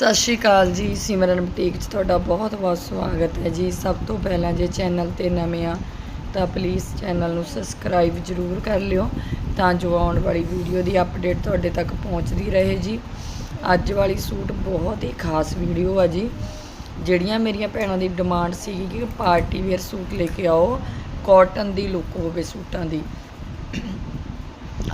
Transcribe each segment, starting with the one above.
ਸਤਿ ਸ਼੍ਰੀ ਅਕਾਲ ਜੀ, ਸਿਮਰਨ ਬੁਟੀਕ 'ਚ ਤੁਹਾਡਾ ਬਹੁਤ ਬਹੁਤ ਸਵਾਗਤ ਹੈ ਜੀ। ਸਭ ਤੋਂ ਪਹਿਲਾਂ ਜੇ ਚੈਨਲ ਤੇ ਨਵੇਂ ਆ, ਤਾਂ ਪਲੀਜ਼ ਚੈਨਲ ਨੂੰ ਸਬਸਕ੍ਰਾਈਬ ਜ਼ਰੂਰ ਕਰ ਲਿਓ ਤਾਂ ਜੋ ਆਉਣ ਵਾਲੀ ਵੀਡੀਓ ਦੀ ਅਪਡੇਟ ਤੁਹਾਡੇ ਤੱਕ ਪਹੁੰਚਦੀ ਰਹੇ ਜੀ। ਅੱਜ ਵਾਲੀ ਸੂਟ ਬਹੁਤ ਹੀ ਖਾਸ ਵੀਡੀਓ ਆ ਜੀ। ਜਿਹੜੀਆਂ ਮੇਰੀਆਂ ਭੈਣਾਂ ਦੀ ਡਿਮਾਂਡ ਸੀਗੀ ਕਿ ਪਾਰਟੀ ਵੇਅਰ ਸੂਟ ਲੈ ਕੇ ਆਓ ਕਾਟਨ ਦੀ ਲੁੱਕ ਹੋਵੇ ਸੂਟਾਂ ਦੀ।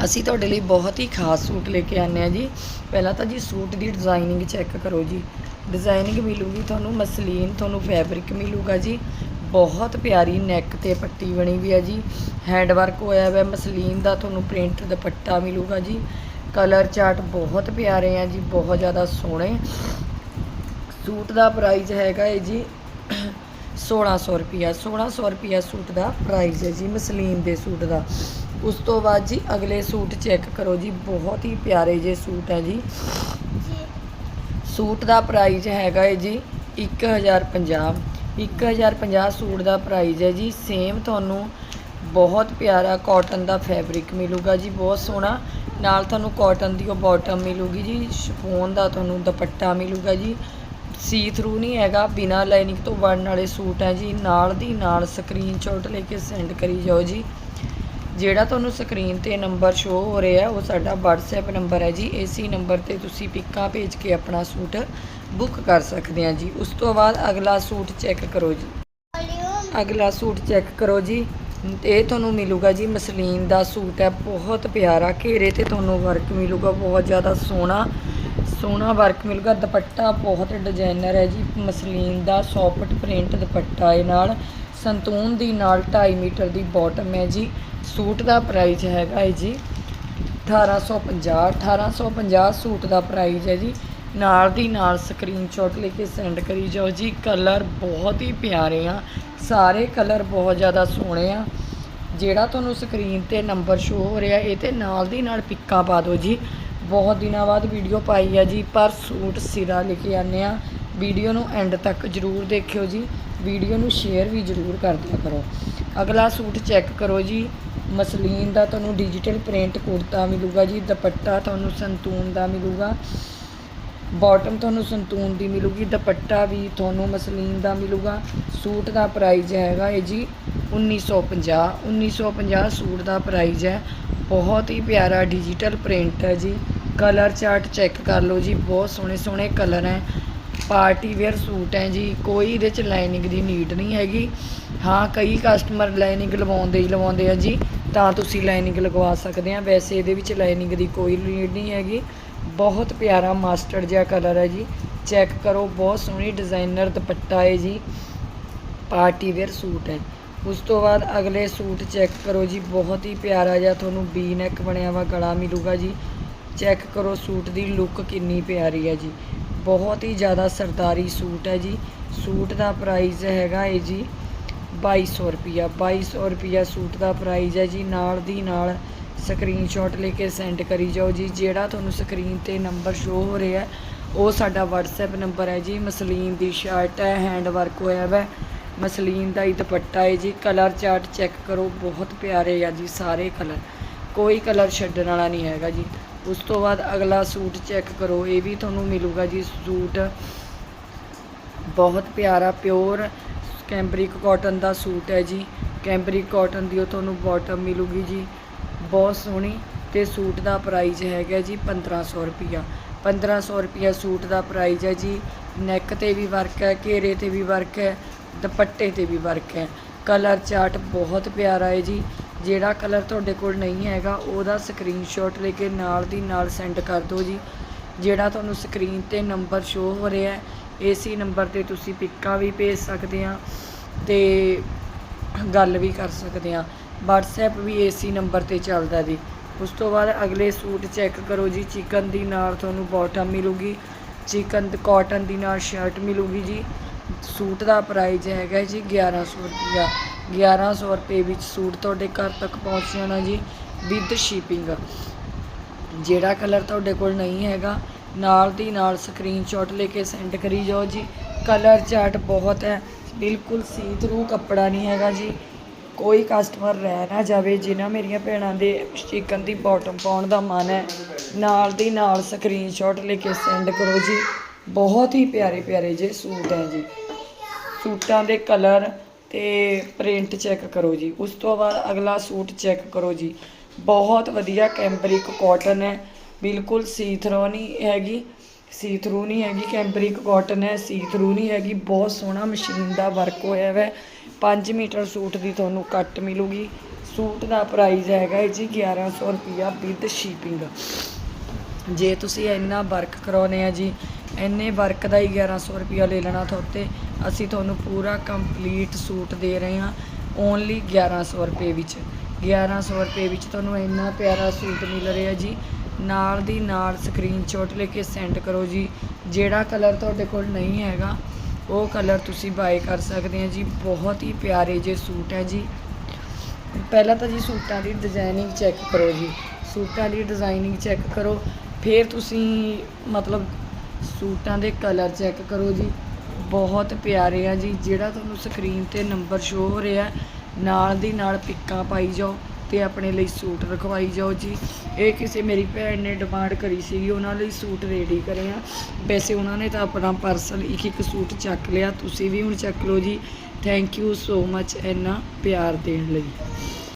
ਅਸੀਂ ਤੁਹਾਡੇ ਲਈ ਬਹੁਤ ਹੀ ਖਾਸ ਸੂਟ ਲੈ ਕੇ ਆਨੇ ਆ ਜੀ। ਪਹਿਲਾਂ ਤਾਂ ਜੀ ਸੂਟ ਦੀ ਡਿਜ਼ਾਈਨਿੰਗ ਚੈੱਕ ਕਰੋ ਜੀ। ਡਿਜ਼ਾਈਨਿੰਗ ਮਿਲੂਗੀ ਤੁਹਾਨੂੰ, ਮਸਲੀਨ ਤੁਹਾਨੂੰ ਫੈਬਰਿਕ ਮਿਲੂਗਾ ਜੀ। ਬਹੁਤ ਪਿਆਰੀ ਨੈਕ ਤੇ ਪੱਟੀ ਬਣੀ ਵੀ ਆ ਜੀ। ਹੈਂਡ ਵਰਕ ਹੋਇਆ ਹੋਇਆ, ਮਸਲੀਨ ਦਾ ਤੁਹਾਨੂੰ ਪ੍ਰਿੰਟ ਦੁਪੱਟਾ ਮਿਲੂਗਾ ਜੀ। ਕਲਰ ਚਾਰਟ ਬਹੁਤ ਪਿਆਰੇ ਆ ਜੀ, ਬਹੁਤ ਜ਼ਿਆਦਾ ਸੋਹਣੇ। ਸੂਟ ਦਾ ਪ੍ਰਾਈਸ ਹੈਗਾ ਹੈ ਜੀ 1600 ਰੁਪਿਆ 1600 ਰੁਪਿਆ ਸੂਟ ਦਾ ਪ੍ਰਾਈਸ ਹੈ ਜੀ, ਮਸਲੀਨ ਦੇ ਸੂਟ ਦਾ। ਉਸ ਤੋਂ ਬਾਅਦ ਜੀ ਅਗਲੇ ਸੂਟ ਚੈੱਕ ਕਰੋ ਜੀ, ਬਹੁਤ ਹੀ ਪਿਆਰੇ ਜੇ ਸੂਟ ਹੈ ਜੀ। ਸੂਟ ਦਾ ਪ੍ਰਾਈਸ ਹੈਗਾ ਹੈ ਜੀ 1050 1050 ਸੂਟ ਦਾ ਪ੍ਰਾਈਸ ਹੈ ਜੀ। ਸੇਮ ਤੁਹਾਨੂੰ ਬਹੁਤ ਪਿਆਰਾ ਕਾਟਨ ਦਾ ਫੈਬਰਿਕ ਮਿਲੂਗਾ ਜੀ, ਬਹੁਤ ਸੋਹਣਾ। ਨਾਲ ਤੁਹਾਨੂੰ ਕਾਟਨ ਦੀ ਉਹ ਬਾਟਮ ਮਿਲੂਗੀ ਜੀ ਸ਼ਿਫੋਨ ਦਾ ਤੁਹਾਨੂੰ ਦੁਪੱਟਾ ਮਿਲੂਗਾ ਜੀ। ਸੀ ਥਰੂ ਨਹੀਂ ਹੈਗਾ, ਬਿਨਾ ਲਾਈਨਿੰਗ ਤੋਂ ਬਣਨ ਵਾਲੇ ਸੂਟ ਹੈ ਜੀ। ਨਾਲ ਦੀ ਨਾਲ ਸਕਰੀਨਸ਼ਾਟ ਲੈ ਕੇ ਸੈਂਡ ਕਰੀ ਜਾਓ ਜੀ। ਜਿਹੜਾ ਤੁਹਾਨੂੰ ਸਕਰੀਨ ਤੇ ਨੰਬਰ ਸ਼ੋ ਹੋ ਰਿਹਾ ਉਹ ਸਾਡਾ WhatsApp ਨੰਬਰ ਹੈ ਜੀ। ਇਸੇ ਨੰਬਰ ਤੇ ਤੁਸੀਂ ਪਿੱਕਾਂ ਭੇਜ ਕੇ ਆਪਣਾ ਸੂਟ ਬੁੱਕ ਕਰ ਸਕਦੇ ਆ ਜੀ। ਉਸ ਤੋਂ ਬਾਅਦ ਅਗਲਾ ਸੂਟ ਚੈੱਕ ਕਰੋ ਜੀ। ਅਗਲਾ ਸੂਟ ਚੈੱਕ ਕਰੋ ਜੀ। ਇਹ ਤੁਹਾਨੂੰ ਮਿਲੂਗਾ ਜੀ, ਮਸਲੀਨ ਦਾ ਸੂਟ ਹੈ। ਬਹੁਤ ਪਿਆਰਾ ਘੇਰੇ ਤੇ ਤੁਹਾਨੂੰ ਵਰਕ ਮਿਲੂਗਾ। ਬਹੁਤ ਜ਼ਿਆਦਾ ਸੋਹਣਾ ਸੋਹਣਾ ਵਰਕ ਮਿਲੂਗਾ। ਦੁਪੱਟਾ ਬਹੁਤ ਡਿਜ਼ਾਈਨਰ ਹੈ ਜੀ। ਮਸਲੀਨ ਦਾ ਸੌਫਟ ਪ੍ਰਿੰਟ ਦੁਪੱਟਾ ਹੈ ਨਾਲ। ਸੰਤੂਨ ਦੀ ਨਾਲ 2.5 ਮੀਟਰ ਦੀ ਬਾਟਮ ਹੈ ਜੀ। ਸੂਟ ਦਾ ਪ੍ਰਾਈਸ ਹੈਗਾ ਹੈ ਜੀ 1850 1850 ਸੂਟ ਦਾ ਪ੍ਰਾਈਸ ਹੈ ਜੀ। ਨਾਲ ਦੀ ਨਾਲ ਸਕਰੀਨਸ਼ਾਟ ਲੈ ਕੇ ਸੈਂਡ ਕਰੀ ਜਾਓ ਜੀ। ਕਲਰ ਬਹੁਤ ਹੀ ਪਿਆਰੇ ਆ। ਸਾਰੇ ਕਲਰ ਬਹੁਤ ਜ਼ਿਆਦਾ ਸੋਹਣੇ ਆ। ਜਿਹੜਾ ਤੁਹਾਨੂੰ ਸਕਰੀਨ ਤੇ ਨੰਬਰ ਸ਼ੋ ਹੋ ਰਿਹਾ, ਇਹ ਤੇ ਨਾਲ ਦੀ ਨਾਲ ਪਿੱਕਾ ਪਾ ਦਿਓ ਜੀ। ਬਹੁਤ ਦਿਨਾਂ ਬਾਅਦ ਵੀਡੀਓ ਪਾਈ ਆ ਜੀ, ਪਰ ਸੂਟ ਸਿਰਾ ਲੈ ਕੇ ਆਨੇ ਆ ਵੀਡੀਓ ਨੂੰ ਐਂਡ ਤੱਕ ਜਰੂਰ ਦੇਖਿਓ ਜੀ। ਵੀਡੀਓ ਨੂੰ ਸ਼ੇਅਰ ਵੀ ਜਰੂਰ ਕਰ ਦਿਆ ਕਰੋ। ਅਗਲਾ ਸੂਟ ਚੈੱਕ ਕਰੋ ਜੀ। ਮਸਲੀਨ ਦਾ ਤੁਹਾਨੂੰ ਡਿਜੀਟਲ ਪ੍ਰਿੰਟ ਕੁੜਤਾ ਮਿਲੂਗਾ ਜੀ। ਦੁਪੱਟਾ ਤੁਹਾਨੂੰ ਸੰਤੂਨ ਦਾ ਮਿਲੂਗਾ। ਬਾਟਮ ਤੁਹਾਨੂੰ ਸੰਤੂਨ ਦੀ ਮਿਲੂਗੀ। ਦੁਪੱਟਾ ਵੀ ਤੁਹਾਨੂੰ ਮਸਲੀਨ ਦਾ ਮਿਲੂਗਾ। ਸੂਟ ਦਾ ਪ੍ਰਾਈਸ ਹੈਗਾ ਇਹ ਜੀ 1950 1950 ਸੂਟ ਦਾ ਪ੍ਰਾਈਸ ਹੈ। ਬਹੁਤ ਹੀ ਪਿਆਰਾ ਡਿਜੀਟਲ ਪ੍ਰਿੰਟ ਹੈ ਜੀ। ਕਲਰ ਚਾਰਟ ਚੈੱਕ ਕਰ ਲਓ ਜੀ, ਬਹੁਤ ਸੋਹਣੇ ਸੋਹਣੇ ਕਲਰ ਹੈ। ਪਾਰਟੀ ਵੇਅਰ ਸੂਟ ਹੈ ਜੀ, ਕੋਈ ਇਹਦੇ ਚ ਲਾਈਨਿੰਗ ਦੀ ਨੀਡ ਨਹੀਂ ਹੈਗੀ। ਹਾਂ, ਕਈ ਕਸਟਮਰ ਲਾਈਨਿੰਗ ਲਵਾਉਂਦੇ ਹੀ ਲਵਾਉਂਦੇ ਆ ਜੀ, ਤਾਂ ਤੁਸੀਂ ਲਾਈਨਿੰਗ ਲਗਵਾ ਸਕਦੇ ਆ। ਵੈਸੇ ਇਹਦੇ ਵਿੱਚ ਲਾਈਨਿੰਗ ਦੀ ਕੋਈ ਨੀਡ ਨਹੀਂ ਹੈਗੀ। ਬਹੁਤ ਪਿਆਰਾ ਮਾਸਟਰਡ ਜਿਹਾ ਕਲਰ ਹੈ ਜੀ। ਚੈੱਕ ਕਰੋ, ਬਹੁਤ ਸੋਹਣੀ ਡਿਜ਼ਾਈਨਰ ਦੁਪੱਟਾ ਹੈ ਜੀ। ਪਾਰਟੀ ਵੇਅਰ ਸੂਟ ਹੈ। ਉਸ ਤੋਂ ਬਾਅਦ ਅਗਲੇ ਸੂਟ ਚੈੱਕ ਕਰੋ ਜੀ, ਬਹੁਤ ਹੀ ਪਿਆਰਾ ਜਿਹਾ ਤੁਹਾਨੂੰ ਵੀ ਨੈਕ ਬਣਿਆ ਵਾ, ਗਲਾ ਮਿਲੂਗਾ ਜੀ। ਚੈੱਕ ਕਰੋ ਸੂਟ ਦੀ ਲੁੱਕ ਕਿੰਨੀ ਪਿਆਰੀ ਹੈ ਜੀ। ਬਹੁਤ ਹੀ ਜ਼ਿਆਦਾ ਸਰਦਾਰੀ ਸੂਟ ਹੈ ਜੀ। ਸੂਟ ਦਾ ਪ੍ਰਾਈਸ ਹੈਗਾ ਹੈ ਜੀ 2200 ਰੁਪਿਆ 2200 ਰੁਪਿਆ ਸੂਟ ਦਾ ਪ੍ਰਾਈਸ ਹੈ ਜੀ। ਨਾਲ ਦੀ ਨਾਲ ਸਕਰੀਨਸ਼ਾਟ ਲੈ ਕੇ ਸੈਂਡ ਕਰੀ ਜਾਓ ਜੀ। ਜਿਹੜਾ ਤੁਹਾਨੂੰ ਸਕਰੀਨ ਤੇ ਨੰਬਰ ਸ਼ੋ ਹੋ ਰਿਹਾ, ਉਹ ਸਾਡਾ WhatsApp ਨੰਬਰ ਹੈ ਜੀ। ਮਸਲੀਨ ਦੀ ਸ਼ਰਟ ਹੈ ਹੈਂਡ ਵਰਕ ਹੋਇਆ ਹੈ ਮਸਲੀਨ ਦਾ ਹੀ ਦੁਪੱਟਾ ਹੈ ਜੀ। ਕਲਰ ਚਾਰਟ ਚੈੱਕ ਕਰੋ, ਬਹੁਤ ਪਿਆਰੇ ਆ ਜੀ ਸਾਰੇ ਕਲਰ। ਕੋਈ ਕਲਰ ਛੱਡਣ ਵਾਲਾ ਨਹੀਂ ਹੈਗਾ ਜੀ। ਉਸ ਤੋਂ ਬਾਅਦ ਅਗਲਾ ਸੂਟ ਚੈੱਕ ਕਰੋ, ਇਹ ਵੀ ਤੁਹਾਨੂੰ ਮਿਲੂਗਾ ਜੀ ਸੂਟ। ਬਹੁਤ ਪਿਆਰਾ, ਪਿਓਰ ਕੈਂਬਰਿਕ ਕਾਟਨ ਦਾ ਸੂਟ ਹੈ ਜੀ। ਕੈਂਬਰਿਕ ਕਾਟਨ ਦੀ ਉਹ ਤੁਹਾਨੂੰ ਬਾਟਮ ਮਿਲੂਗੀ ਜੀ। ਬਹੁਤ ਸੋਹਣੀ ਤੇ ਸੂਟ ਦਾ ਪ੍ਰਾਈਸ ਹੈਗਾ ਜੀ 1500 ਰੁਪਿਆ 1500 ਰੁਪਿਆ ਸੂਟ ਦਾ ਪ੍ਰਾਈਸ ਹੈ ਜੀ। ਨੈਕ ਤੇ ਵੀ ਵਰਕ ਹੈ, ਘੇਰੇ ਤੇ ਵੀ ਵਰਕ ਹੈ। ਦੁਪੱਟੇ ਤੇ ਵੀ ਵਰਕ ਹੈ। ਕਲਰ ਚਾਰਟ ਬਹੁਤ ਪਿਆਰਾ ਹੈ ਜੀ। ਜਿਹੜਾ ਕਲਰ ਤੁਹਾਡੇ ਕੋਲ ਨਹੀਂ ਹੈਗਾ, ਉਹਦਾ ਸਕਰੀਨਸ਼ਾਟ ਲੈ ਕੇ ਨਾਲ ਦੀ ਨਾਲ ਸੈਂਡ ਕਰ ਦਿਓ ਜੀ। ਜਿਹੜਾ ਤੁਹਾਨੂੰ ਸਕਰੀਨ ਤੇ ਨੰਬਰ ਸ਼ੋ ਹੋ ਰਿਹਾ ਹੈ ਇਸੇ ਨੰਬਰ ਤੇ ਤੁਸੀਂ ਪਿੱਕਾਂ ਵੀ ਭੇਜ ਸਕਦੇ ਆ ਤੇ ਗੱਲ ਵੀ ਕਰ ਸਕਦੇ ਆ WhatsApp ਵੀ ਇਸੇ ਨੰਬਰ ਤੇ ਚੱਲਦਾ ਜੀ। ਉਸ ਤੋਂ ਬਾਅਦ ਅਗਲੇ ਸੂਟ ਚੈੱਕ ਕਰੋ ਜੀ। ਚਿਕਨ ਦੀ ਨਾਲ ਤੁਹਾਨੂੰ ਬਾਟਮ ਮਿਲੂਗੀ। ਚਿਕਨ ਕਾਟਨ ਦੀ ਨਾਲ ਸ਼ਰਟ ਮਿਲੂਗੀ ਜੀ। ਸੂਟ ਦਾ ਪ੍ਰਾਈਜ਼ ਹੈਗਾ ਜੀ 1100 ਰੁਪਿਆ 1100 ਰੁਪਏ ਵਿੱਚ ਸੂਟ ਤੁਹਾਡੇ ਘਰ ਤੱਕ ਪਹੁੰਚ ਜਾਣਾ ਜੀ ਵਿਦ ਸ਼ਿਪਿੰਗ ਜਿਹੜਾ ਕਲਰ ਤੁਹਾਡੇ ਕੋਲ ਨਹੀਂ ਹੈਗਾ, ਨਾਲ ਦੀ ਨਾਲ ਸਕਰੀਨਸ਼ਾਟ ਲੈ ਕੇ ਸੈਂਡ ਕਰੀ ਜਾਓ ਜੀ। ਕਲਰ ਚਾਰਟ ਬਹੁਤ ਹੈ, ਬਿਲਕੁਲ ਸੀ ਥਰੂ ਕੱਪੜਾ ਨਹੀਂ ਹੈਗਾ ਜੀ। ਕੋਈ ਕਸਟਮਰ ਰਹਿ ਨਾ ਜਾਵੇ ਜਿਨ੍ਹਾਂ ਮੇਰੀਆਂ ਭੈਣਾਂ ਦੇ ਚਿਕਨ ਦੀ ਬਾਟਮ ਪਾਉਣ ਦਾ ਮਨ ਹੈ, ਨਾਲ ਦੀ ਨਾਲ ਸਕਰੀਨਸ਼ਾਟ ਲੈ ਕੇ ਸੈਂਡ ਕਰੋ ਜੀ। ਬਹੁਤ ਹੀ ਪਿਆਰੇ ਪਿਆਰੇ ਜੇ ਸੂਟ ਹੈ ਜੀ। ਸੂਟਾਂ ਦੇ ਕਲਰ ਤੇ ਪ੍ਰਿੰਟ ਚੈੱਕ ਕਰੋ ਜੀ। ਉਸ ਤੋਂ ਬਾਅਦ ਅਗਲਾ ਸੂਟ ਚੈੱਕ ਕਰੋ ਜੀ। ਬਹੁਤ ਵਧੀਆ ਕੈਂਬਰਿਕ ਕਾਟਨ ਹੈ। ਬਿਲਕੁਲ ਸੀ ਥਰੋ ਨਹੀਂ ਹੈਗੀ। ਸੀ ਥਰੂ ਨਹੀਂ ਹੈਗੀ। ਕੈਂਬਰਿਕ ਕਾਟਨ ਹੈ। ਸੀ ਥਰੂ ਨਹੀਂ ਹੈਗੀ। ਬਹੁਤ ਸੋਹਣਾ ਮਸ਼ੀਨ ਦਾ ਵਰਕ ਹੋਇਆ ਹੈ 5 ਮੀਟਰ ਸੂਟ ਦੀ ਤੁਹਾਨੂੰ ਕੱਟ ਮਿਲੂਗੀ। ਸੂਟ ਦਾ ਪ੍ਰਾਈਸ ਹੈਗਾ ਹੈ ਜੀ 1100 ਰੁਪਿਆ ਵਿਦ ਸ਼ਿਪਿੰਗ ਜੇ ਤੁਸੀਂ ਇੰਨਾ ਵਰਕ ਕਰਾਉਨੇ ਆ ਜੀ ਇੰਨੇ ਵਰਕ ਦਾ ਹੀ 1100 ਰੁਪਿਆ ਲੈ ਲੈਣਾ ਤੁਹਾਤੇ ਅਸੀਂ ਤੁਹਾਨੂੰ ਪੂਰਾ ਕੰਪਲੀਟ ਸੂਟ ਦੇ ਰਹੇ ਹਾਂ ਓਨਲੀ 1100 ਰੁਪਏ ਵਿੱਚ। 1100 ਰੁਪਏ ਵਿੱਚ ਤੁਹਾਨੂੰ ਇੰਨਾ ਪਿਆਰਾ ਸੂਟ ਮਿਲ ਰਿਹਾ ਜੀ। ਨਾਲ ਦੀ ਨਾਲ ਸਕਰੀਨਸ਼ਾਟ ਲੈ ਕੇ ਸੈਂਡ ਕਰੋ ਜੀ। ਜਿਹੜਾ ਕਲਰ ਤੁਹਾਡੇ ਕੋਲ ਨਹੀਂ ਹੈਗਾ, ਉਹ ਕਲਰ ਤੁਸੀਂ ਬਾਏ ਕਰ ਸਕਦੇ ਆ ਜੀ। ਬਹੁਤ ਹੀ ਪਿਆਰੇ ਜੇ ਸੂਟ ਹੈ ਜੀ। ਪਹਿਲਾਂ ਤਾਂ ਜੀ ਸੂਟਾਂ ਦੀ ਡਿਜ਼ਾਈਨਿੰਗ ਚੈੱਕ ਕਰੋ ਜੀ। ਸੂਟਾਂ ਦੀ ਡਿਜ਼ਾਈਨਿੰਗ ਚੈੱਕ ਕਰੋ। ਫਿਰ ਤੁਸੀਂ ਮਤਲਬ ਸੂਟਾਂ ਦੇ ਕਲਰ ਚੈੱਕ ਕਰੋ ਜੀ। ਬਹੁਤ ਪਿਆਰੇ ਆ ਜੀ। ਜਿਹੜਾ ਤੁਹਾਨੂੰ ਸਕਰੀਨ ਤੇ ਨੰਬਰ ਸ਼ੋ ਹੋ ਰਿਹਾ, ਨਾਲ ਦੀ ਨਾਲ ਪਿੱਕਾਂ ਪਾਈ ਜਾਓ ਤੇ ਆਪਣੇ ਲਈ ਸੂਟ ਰਖਵਾਈ ਜਾਓ ਜੀ। ਇਹ ਕਿਸੇ ਮੇਰੀ ਭੈਣ ਨੇ ਡਿਮਾਂਡ ਕਰੀ ਸੀਗੀ, ਉਹਨਾਂ ਲਈ ਸੂਟ ਰੈਡੀ ਕਰੇ ਆ। ਵੈਸੇ ਉਹਨਾਂ ਨੇ ਤਾਂ ਆਪਣਾ ਪਾਰਸਲ ਇੱਕ ਇੱਕ ਸੂਟ ਚੱਕ ਲਿਆ। ਤੁਸੀਂ ਵੀ ਹੁਣ ਚੱਕ ਲਓ ਜੀ। ਥੈਂਕ ਯੂ ਸੋ ਮੱਚ ਇੰਨਾ ਪਿਆਰ ਦੇਣ ਲਈ।